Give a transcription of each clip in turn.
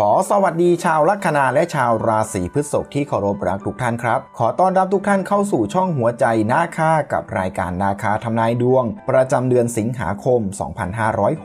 ขอสวัสดีชาวลัคนาและชาวราศีพฤษภที่เคารพรักทุกท่านครับ ขอต้อนรับทุกท่านเข้าสู่ช่องหัวใจนาคากับรายการนาคาทำนายดวง ประจำเดือนสิงหาคม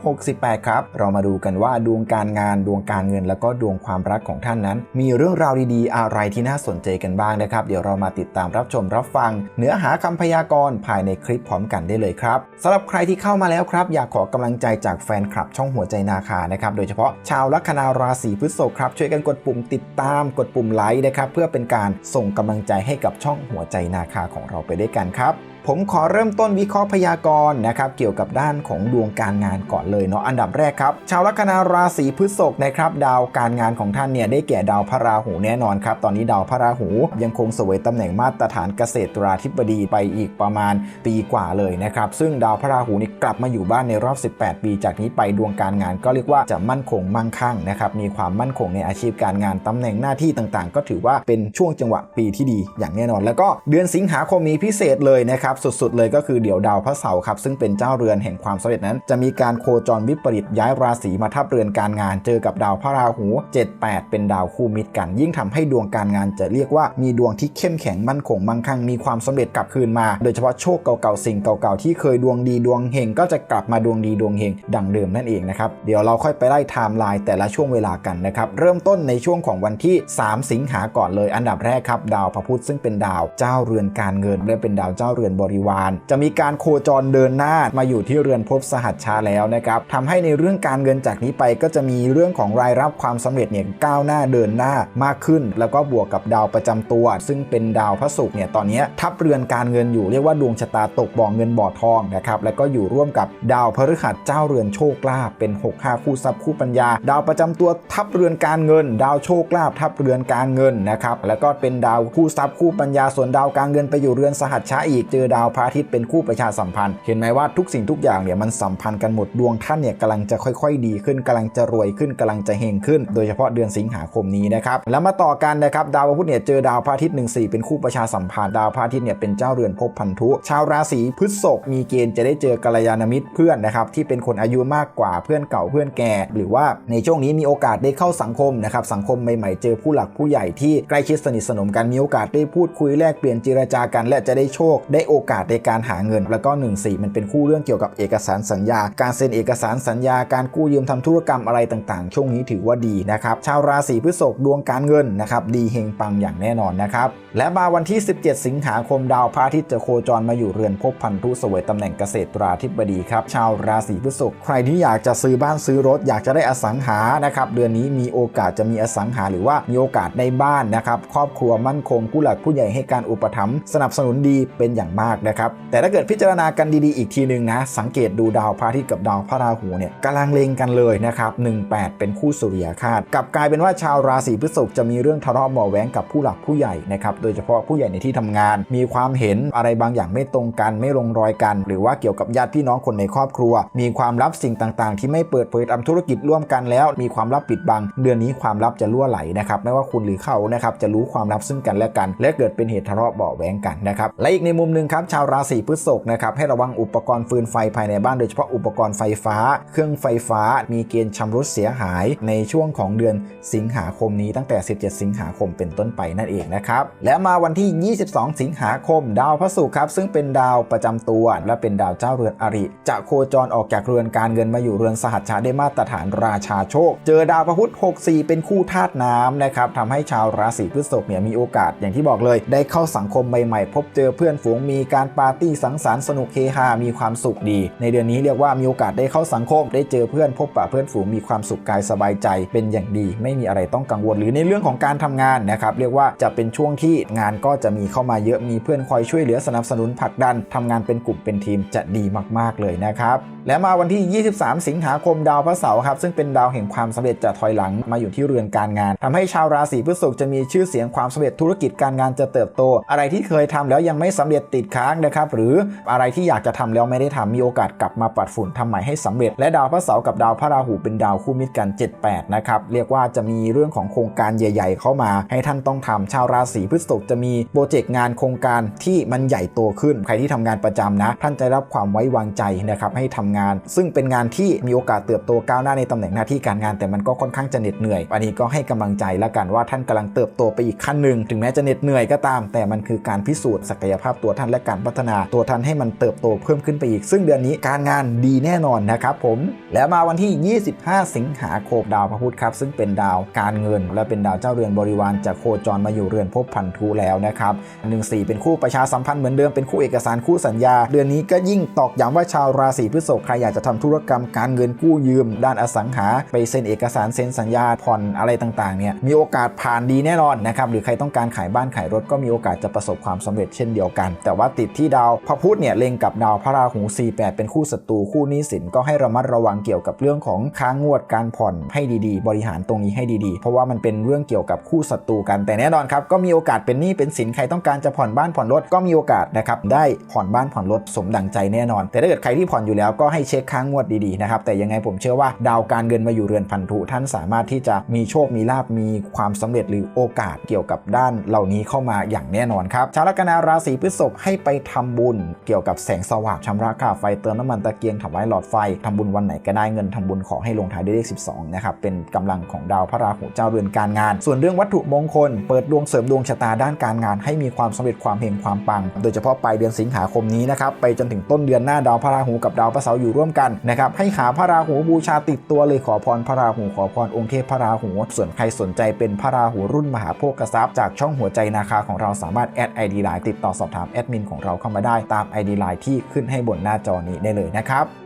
2568 ครับ เรามาดูกันว่าดวงการงานดวงการเงิน แล้วก็ดวงความรักของท่านนั้น มีเรื่องราวดีๆ อะไรที่น่าสนใจกันบ้างนะครับ เดี๋ยวเรามาติดตามรับชมรับฟัง เนื้อหาคำพยากรณ์ภายในคลิปพร้อมกันได้เลยครับสำหรับใครที่เข้ามาแล้วครับ อยากขอกำลังใจจากแฟนคลับช่องหัวใจนาคานะครับโดยเฉพาะชาวลัคนาราศีพฤษภครับ ช่วยกันกดปุ่มติดตามกดปุ่มไลค์นะครับ เพื่อเป็นการส่งกำลังใจให้กับช่องหัวใจนาคาของเราไปด้วยกันครับ ผมขอเริ่มต้นวิเคราะห์พยากรณ์นะครับเกี่ยวกับด้านของดวงการงานก่อนเลยเนาะอันดับแรกครับ ชาวลัคนาราศีพฤษภนะครับดาวการงานของท่านเนี่ยได้แก่ดาวพระราหูแน่นอนครับ ตอนนี้ดาวพระราหูยังคงเสวยตำแหน่งมาตรฐานเกษตราธิบดีไปอีกประมาณปีกว่าเลยนะครับ ซึ่งดาวพระราหูนี่กลับมาอยู่บ้านในรอบ 18 ปี จากนี้ไปดวงการงานก็เรียกว่าจะมั่นคงมั่งคั่งนะครับมีความมั่นคงในอาชีพการงานตำแหน่งหน้าที่ต่างๆ ก็ถือว่าเป็นช่วงจังหวะปีที่ดีอย่างแน่นอน แล้วก็เดือนสิงหาคมนี้พิเศษเลยนะครับสุดๆเลยก็คือเดี๋ยวดาวพระเสาร์ครับซึ่งเป็นเจ้าเรือนแห่งความสำเร็จนั้น จะมีการโคจรวิปริตย้ายราศีมาทับเรือนการงาน เจอกับดาวพระราหู 78 เป็นดาวคู่มิตรกัน ยิ่งทำให้ดวงการงานจะเรียกว่ามีดวงที่เข้มแข็งมั่นคงมั่งคั่งมีความสำเร็จกลับคืนมา โดยเฉพาะโชคเก่าๆสิ่งเก่าๆที่เคยดวงดีดวงเฮงก็จะกลับมาดวงดีดวงเฮงดังเดิมนั่นเองนะครับเดี๋ยวเราค่อยไปไล่ไทม์ไลน์แต่ละช่วงเวลากันนะครับเริ่มต้นในช่วงของวันที่ 3 สิงหาก่อนเลย อันดับแรกครับดาวพระพุธซึ่งเป็นดาวเจ้าเรือนการเงินและเป็นดาวเจ้าเรือนบริวาร จะมีการโคจรเดินหน้ามาอยู่ที่เรือนภพสหัชชาแล้วนะครับทำให้ในเรื่องการเงินจากนี้ไปก็จะมีเรื่องของรายรับความสำเร็จเนี่ยก้าวหน้าเดินหน้ามากขึ้น แล้วก็บวกกับดาวประจำตัว ซึ่งเป็นดาวพระศุกร์เนี่ยตอนนี้ทับเรือนการเงินอยู่เรียกว่าดวงชะตาตกบ่อเงินบ่อทองนะครับแล้วก็อยู่ร่วมกับดาวพฤหัสเจ้าเรือนโชคลาภเป็น 6 5 คู่ทรัพย์คู่ปัญญา ดาวประจำตัวทับเรือนการเงิน ดาวโชคลาภทับเรือนการเงินนะครับแล้วก็เป็นดาวคู่ทรัพย์คู่ปัญญาส่วนดาวการเงินไปอยู่เรือนสหัชชาอีกเจอดาวพระอาทิตย์เป็นคู่ประชาสัมพันธ์ เห็นไหมว่าทุกสิ่งทุกอย่างเนี่ยมันสัมพันธ์กันหมดดวงท่านเนี่ยกำลังจะค่อยๆ ดีขึ้นกำลังจะรวยขึ้นกำลังจะเฮงขึ้น โดยเฉพาะเดือนสิงหาคมนี้นะครับแล้วมาต่อกันนะครับดาวพุธเนี่ยเจอดาวพระอาทิตย์14เป็นคู่ประชาสัมพันธ์ดาวพระอาทิตย์เนี่ยเป็นเจ้าเรือนภพพันธุ ชาวราศีพฤษภมีเกณฑ์จะได้เจอกัลยาณมิตรเพื่อนนะครับที่เป็นคนอายุมากกว่าเพื่อนเก่าเพื่อนแก่ หรือว่าในช่วงนี้มีโอกาสได้เข้าสังคมนะครับสังคมใหม่ๆเจอผู้หลักผู้ใหญ่ที่ใกล้ชิดสนิทสนมกันมีโอกาสได้พูดคุยแลกเปลี่ยนเจรจากันและจะได้โชคได้โออกาสในการหาเงิน แล้วก็ 1 4 มันเป็นคู่เรื่องเกี่ยวกับเอกสารสัญญา การเซ็นเอกสารสัญญาการกู้ยืมทำธุรกรรมอะไรต่างๆ ช่วงนี้ถือว่าดีนะครับชาวราศีพฤษภดวงการเงินนะครับดีเฮงปังอย่างแน่นอนนะครับและมาวันที่ 17 สิงหาคมดาวพระอาทิตย์จะโคจรมาอยู่เรือนภพพันธุเสวยตำแหน่งเกษตราธิบดีครับชาวราศีพฤษภใครที่อยากจะซื้อบ้านซื้อรถ อยากจะได้อสังหานะครับเดือนนี้มีโอกาสจะมีอสังหาหรือว่ามีโอกาสในบ้านนะครับครอบครัวมั่นคงผู้หลักผู้ใหญ่ให้การอุปถัมภ์สนับสนุนดีเป็นอย่างมากนะครับ แต่ถ้าเกิดพิจารณากันดีๆ อีกทีหนึ่งนะ สังเกตดูดาวพระอาทิตย์กับดาวพระราหูเนี่ยกำลังเลงกันเลยนะครับ18 เป็นคู่สุริยคาตกับกลายเป็นว่าชาวราศีพฤษภจะมีเรื่องทะเลาะเบาะแว้งกับผู้หลักผู้ใหญ่นะครับโดยเฉพาะผู้ใหญ่ในที่ทำงาน มีความเห็นอะไรบางอย่างไม่ตรงกันไม่ลงรอยกัน หรือว่าเกี่ยวกับญาติพี่น้องคนในครอบครัว มีความลับสิ่งต่างๆ ที่ไม่เปิดเผยทำธุรกิจร่วมกันแล้ว มีความลับปิดบัง เดือนนี้ความลับจะล่วไหลนะครับไม่ว่าคุณหรือเขานะครับจะรู้ความลับซึ่งกันและกัน และเกิดเป็นเหตุทะเลาะเบาะแว้งกันนะครับและอีกในมุมหนึ่งครับชาวราศีพฤษภนะครับให้ระวังอุปกรณ์ฟืนไฟภายในบ้าน โดยเฉพาะอุปกรณ์ไฟฟ้า เครื่องไฟฟ้า มีเกณฑ์ชำรุดเสียหายในช่วงของเดือนสิงหาคมนี้ตั้งแต่ 17 สิงหาคมเป็นต้นไปนั่นเองนะครับและมาวันที่ 22 สิงหาคม ดาวพระศุกร์ครับซึ่งเป็นดาวประจำตัว และเป็นดาวเจ้าเรือนอริ จะโคจรออกจากเรือนการเงินมาอยู่เรือนสหัชชาได้มาตรฐานราชาโชค เจอดาวพระพุธ 64 เป็นคู่ธาตุน้ำนะครับทำให้ชาวราศีพฤษภเนี่ยมีโอกาสอย่างที่บอกเลย ได้เข้าสังคมใหม่ๆ พบเจอเพื่อนฝูงมีีการปาร์ตี้สังสรรค์สนุกเฮฮา มีความสุขดี ในเดือนนี้เรียกว่ามีโอกาสได้เข้าสังคม ได้เจอเพื่อนพบปะเพื่อนฝูงมีความสุขกายสบายใจ เป็นอย่างดี ไม่มีอะไรต้องกังวลหรือในเรื่องของการทำงานนะครับเรียกว่าจะเป็นช่วงที่งานก็จะมีเข้ามาเยอะมีเพื่อนคอยช่วยเหลือสนับสนุนผลักดันทำงานเป็นกลุ่มเป็นทีมจะดีมาก ๆเลยนะครับและมาวันที่ 23 สิงหาคมดาวพระเสาร์ครับซึ่งเป็นดาวแห่งความสำเร็จจะถอยหลังมาอยู่ที่เรือนการงานทำให้ชาวราศีพฤษภจะมีชื่อเสียงความสำเร็จธุรกิจการงานจะเติบโต อะไรที่เคยทำแล้วยังไม่สำเร็จติดค้างนะครับหรืออะไรที่อยากจะทำแล้วไม่ได้ทำมีโอกาสกลับมาปัดฝุ่นทำใหม่ให้สำเร็จ และดาวพระเสาร์กับดาวพระราหูเป็นดาวคู่มิตรกัน 78 นะครับ เรียกว่าจะมีเรื่องของโครงการใหญ่ ๆ เข้ามา ให้ท่านต้องทำชาวราศีพฤษภจะมีโปรเจกต์งานโครงการที่มันใหญ่โตขึ้น ใครที่ทำงานประจำนะ ท่านจะรับความไว้วางใจนะครับให้ทำงาน ซึ่งเป็นงานที่มีโอกาสเติบโตก้าวหน้าในตำแหน่งหน้าที่การงาน แต่มันก็ค่อนข้างจะเหน็ดเหนื่อย อันนี้ก็ให้กำลังใจละกันว่าท่านกำลังเติบโตไปอีกขั้นหนึ่งถึงแม้จะเหน็ดเหนื่อยก็ตาม แต่มันคือการพิสูจน์ศักยภาพตัวท่านและการพัฒนาตัวท่านให้มันเติบโตเพิ่มขึ้นไปอีก ซึ่งเดือนนี้การงานดีแน่นอนนะครับผม และมาวันที่ 25 สิงหาคมดาวพระพุธครับ ซึ่งเป็นดาวการเงิน และเป็นดาวเจ้าเรือนบริวารจะโคจรมาอยู่เรือนภพพันธุแล้วนะครับ14เป็นคู่ประชาสัมพันธ์เหมือนเดิมเป็นคู่เอกสารคู่สัญญา เดือนนี้ก็ยิ่งตอกย้ำว่าชาวราศีพฤษภใครอยากจะทำธุรกรรมการเงินกู้ยืม ด้านอสังหา ไปเซ็นเอกสารเซ็นสัญญาผ่อนอะไรต่างๆเนี่ยมีโอกาสผ่านดีแน่นอนนะครับหรือใครต้องการขายบ้านขายรถก็มีโอกาสจะประสบความสำเร็จเช่นเดียวกัน แต่ว่าติดที่ดาวพระพุธเนี่ยเล็งกับดาวพระราหู 48 เป็นคู่ศัตรูคู่นี้สินก็ให้ระมัดระวังเกี่ยวกับเรื่องของค้างงวดการผ่อนให้ดีๆ บริหารตรงนี้ให้ดีๆ เพราะว่ามันเป็นเรื่องเกี่ยวกับคู่ศัตรูกันแต่แน่นอนครับก็มีโอกาสเป็นหนี้เป็นสินใครต้องการจะผ่อนบ้านผ่อนรถก็มีโอกาสนะครับได้ผ่อนบ้านผ่อนรถสมดังใจแน่นอน แต่ถ้าเกิดใครที่ผ่อนอยู่แล้วก็ให้เช็คค้างงวดดีๆนะครับแต่ยังไงผมเชื่อว่าดาวการเงินมาอยู่เรือนพันธุท่านสามารถที่จะมีโชคมีลาบมีความสำเร็จหรือโอกาสเกี่ยวกับด้านเหล่านี้เข้ามาอย่างแน่นอนครับชาวลัคนาราศีพฤษภให้ไปทำบุญเกี่ยวกับแสงสว่างชำระค่าไฟเติมน้ำมันตะเกียงถวายหลอดไฟทำบุญวันไหนก็ได้เงินทำบุญขอให้ลงท้ายด้วยเลข 12 นะครับ เป็นกำลังของดาวพระราหูเจ้าเรือนการงาน ส่วนเรื่องวัตถุมงคล เปิดดวงเสริมดวงชะตาด้านการงาน ให้มีความสำเร็จความเฮงความปัง โดยเฉพาะปลายเดือนสิงหาคมนี้นะครับ ไปจนถึงต้นเดือนหน้าดาวพระราหูกับดาวพระเสาร์อยู่ร่วมกันนะครับ ให้หาพระราหูบูชาติดตัวเลยขอพรพระราหูขอพรองค์เทพพระราหู ส่วนใครสนใจเป็นพระราหูรุ่นมหาโภคทรัพย์จากช่องหัวใจนาคาของเราสามารถแอดไอดีไลน์ติดต่อสอบถามแอดมินของเราเข้ามาได้ตาม ID Line ที่ขึ้นให้บนหน้าจอนี้ได้เลยนะครับ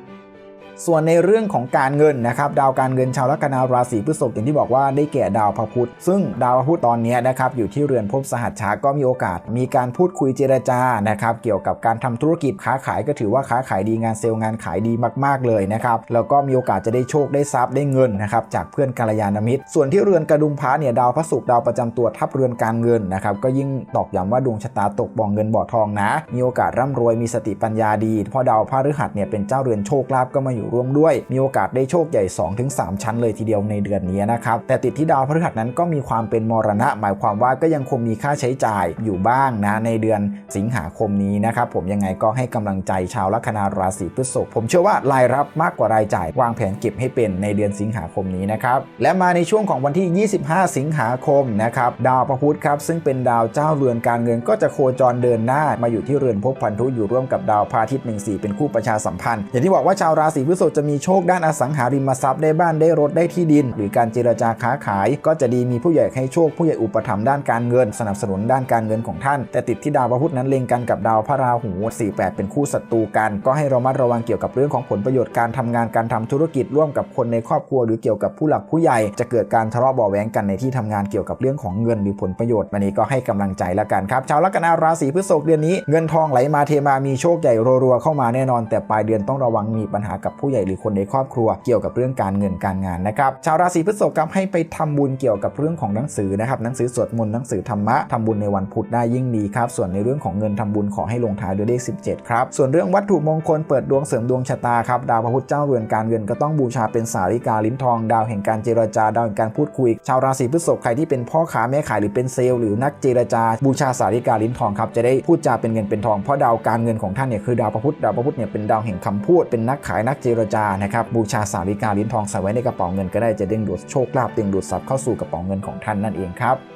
ส่วนในเรื่องของการเงินนะครับดาวการเงินชาวลัคนาราศีพฤษภอย่างที่บอกว่าได้แก่ดาวพระพุธซึ่งดาวพระพุธตอนนี้นะครับอยู่ที่เรือนภพสหัชชาก็มีโอกาส มีการพูดคุยเจรจานะครับเกี่ยวกับการทำธุรกิจค้าขายก็ถือว่าค้าขายดีงานเซลล์งานขายดีมากๆเลยนะครับแล้วก็มีโอกาสจะได้โชคได้ทรัพย์ได้เงินนะครับจากเพื่อนกัลยาณมิตร ส่วนที่เรือนกระดุมพระเนี่ยดาวพระศุกร์ดาวประจำตัวทับเรือนการเงินนะครับก็ยิ่งตอกย้ำว่าดวงชะตาตกบ่อเงินบ่อทองนะ มีโอกาสร่ำรวยมีสติปัญญาดีเพราะดาวพระฤหัสเนี่ยเป็นเจ้าเรือนโชคลาภก็มาอยู่ร่วมด้วย มีโอกาสได้โชคใหญ่ 2-3 ชั้นเลยทีเดียวในเดือนนี้นะครับแต่ติดที่ดาวพฤหัสนั้นก็มีความเป็นมรณะ หมายความว่าก็ยังคงมีค่าใช้จ่ายอยู่บ้างนะในเดือนสิงหาคมนี้นะครับผมยังไงก็ให้กำลังใจชาวลัคนาราศีพฤษภผมเชื่อว่ารายรับมากกว่ารายจ่ายวางแผนเก็บให้เป็นในเดือนสิงหาคมนี้นะครับและมาในช่วงของวันที่ 25 สิงหาคมนะครับดาวพระพุธครับซึ่งเป็นดาวเจ้าเรือนการเงินก็จะโคจรเดินหน้ามาอยู่ที่เรือนภพพันธุอยู่ร่วมกับดาวพาทิตย์14เป็นคู่ประชาสัมพันธ์อย่างที่บอกว่าชาวราศีพฤษภจะมีโชคด้านอสังหาริมทรัพย์ได้บ้านได้รถได้ที่ดิน หรือการเจรจาค้าขาย ก็จะดีมีผู้ใหญ่ให้โชคผู้ใหญ่อุปถัมภ์ด้านการเงิน สนับสนุนด้านการเงินของท่าน แต่ติดที่ดาวพระพุธนั้นเล็งกันกับดาวพระราหู 48 เป็นคู่ศัตรูกัน ก็ให้รามัดระวังเกี่ยวกับเรื่องของผลประโยชน์การทำงานการทำธุรกิจร่วมกับคนในครอบครัว หรือเกี่ยวกับผู้หลักผู้ใหญ่ จะเกิดการทะเลาะเบาะแว้งกันในที่ทำงานเกี่ยวกับเรื่องของเงินหรือผลประโยชน์วันนี้ก็ให้กำลังใจแล้วกันครับชาวลัคนาราศีพฤษภเดือนนี้เงินทองไหลมาเทมามีโชคใหญ่รัวๆเข้ามาแน่นอน แต่ปลายเดือนต้องระวังมีปัญหากับผู้ใหญ่หรือคนในครอบครัวเกี่ยวกับเรื่องการเงินการงานนะครับชาวราศีพฤษภครับให้ไปทำบุญเกี่ยวกับเรื่องของหนังสือนะครับหนังสือสวดมนต์หนังสือธรรมะทำบุญในวันพุธได้ยิ่งดีครับส่วนในเรื่องของเงินทำบุญขอให้ลงท้ายด้วยเลข 17 ครับ ส่วนเรื่องวัตถุมงคลเปิดดวงเสริมดวงชะตาครับดาวพระพุธเจ้าเรือนการเงินก็ต้องบูชาเป็นสาริกาลิ้นทอง ดาวแห่งการเจรจาดาวแห่งการพูดคุย ชาวราศีพฤษภใครที่เป็นพ่อค้าแม่ขายหรือเป็นเซลล์หรือนักเจรจา บูชาสาริกาลิ้นทองครับจะได้พูดจาเป็นเงินเป็นทองเพราะดาวการเงินของท่านเนี่ยคือดาวพระพุธดาวพระพุธเนี่ยเป็นดาวแห่งคำพูดเป็นนักขายนักเจรจานะครับบูชาสาริกาลิ้นทองใส่ไว้ในกระเป๋าเงินก็ได้จะดึงดูดโชคลาภดึงดูดทรัพย์เข้าสู่กระเป๋าเงินของท่านนั่นเองครับ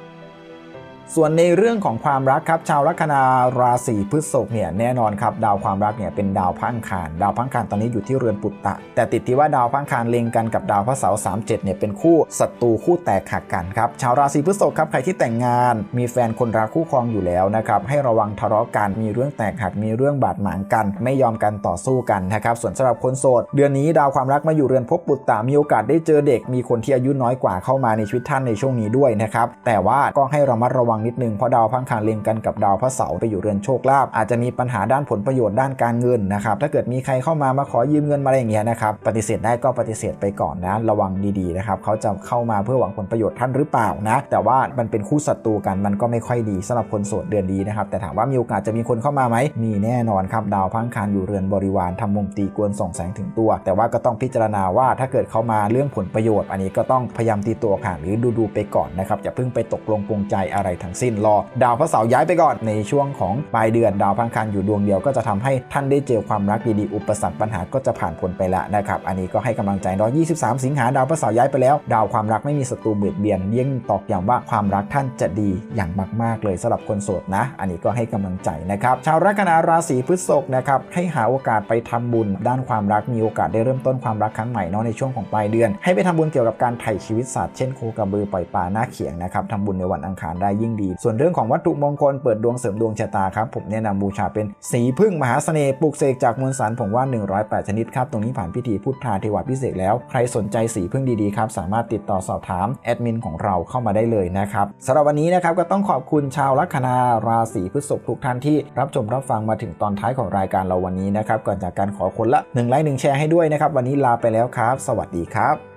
ส่วนในเรื่องของความรักครับ ชาวลัคนาราศีพฤษภเนี่ยแน่นอนครับ ดาวความรักเนี่ยเป็นดาวพังคารดาวพังคารตอนนี้อยู่ที่เรือนปุตตะ แต่ติดที่ว่าดาวพังคารเล็งกันกับดาวพระเสาร์37เนี่ยเป็นคู่ศัตรูคู่แตกหักกันครับ ชาวราศีพฤษภครับใครที่แต่งงาน มีแฟนคนรักคู่ครองอยู่แล้วนะครับให้ระวังทะเลาะกันมีเรื่องแตกหักมีเรื่องบาดหมางกัน ไม่ยอมกันต่อสู้กันนะครับส่วนสำหรับคนโสดเดือนนี้ดาวความรักมาอยู่เรือนภพปุตตะมีโอกาสได้เจอเด็ก มีคนที่อายุน้อยกว่าเข้ามาในชีวิตท่านในช่วงนี้ด้วยนะครับแต่ว่าก็ให้ระมัดระวังนิดนึงเพราะดาวพังคารเล็งกันกับดาวพระเสาร์ไปอยู่เรือนโชคลาภอาจจะมีปัญหาด้านผลประโยชน์ด้านการเงินนะครับถ้าเกิดมีใครเข้ามามาขอยืมเงินมาอะไรอย่างเงี้ยนะครับปฏิเสธได้ก็ปฏิเสธไปก่อนนะระวังดีๆนะครับเขาจะเข้ามาเพื่อหวังผลประโยชน์ท่านหรือเปล่านะแต่ว่ามันเป็นคู่ศัตรูกันมันก็ไม่ค่อยดีสำหรับคนโสดเดือนดีนะครับแต่ถามว่ามีโอกาสจะมีคนเข้ามาไหมมีแน่นอนครับดาวพังคารอยู่เรือนบริวารทำมุมตีกวนส่องแสงถึงตัว แต่ว่าก็ต้องพิจารณาว่าถ้าเกิดเข้ามาเรื่องผลประโยชน์ อันนี้ก็ต้องพยายามตีตัวห่างหรือดูดูๆไปก่อนนะครับอย่าเพิ่งไปตกลงปรงใจอะไรทั้งสิ้นรอ ดาวพระเสาร์ย้ายไปก่อนในช่วงของปลายเดือนดาวพังคารอยู่ดวงเดียวก็จะทำให้ท่านได้เจอความรักดีๆ อุปสรรคปัญหาก็จะผ่านพ้นไปล้วนะครับ อันนี้ก็ให้กำลังใจเนาะ23 สิงหาดาวพระเสาร์ย้ายไปแล้ว ดาวความรักไม่มีศัตรูเบียดเบียนยิ่งตอกย้ำว่าความรักท่านจะดีอย่างมาก ๆ เลยสำหรับคนโสดนะ อันนี้ก็ให้กำลังใจนะครับ ชาวลัคนาราศีพฤษภนะครับให้หาโอกาสไปทำบุญ ด้านความรักมีโอกาสได้เริ่มต้นความรักครั้งใหม่เนาะในช่วงของปลายเดือน ให้ไปทำบุญเกี่ยวกับการไถ่ชีวิตสัตว์เช่นโคกระบือปล่อยปลาหน้าเขียงนะครับทำบุญในวันอังคารได้ยิ่งดี ส่วนเรื่องของวัตถุมงคลเปิดดวงเสริมดวงชะตาครับผมแนะนำบูชาเป็นสีพึ่งมหาเสน่ห์ปลูกเสกจากมวลสารผมว่า 108 ชนิดครับ ตรงนี้ผ่านพิธีพุทธาเทวาพิเศษแล้ว ใครสนใจสีพึ่งดีๆครับ สามารถติดต่อสอบถามแอดมินของเราเข้ามาได้เลยนะครับสำหรับวันนี้นะครับก็ต้องขอบคุณชาวลัคนาราศีพฤษภทุกท่านที่รับชมรับฟังมาถึงตอนท้ายของรายการเราวันนี้นะครับก่อนจากการขอคนละ1ไลค์1แชร์ให้ด้วยนะครับวันนี้ลาไปแล้วครับ สวัสดีครับ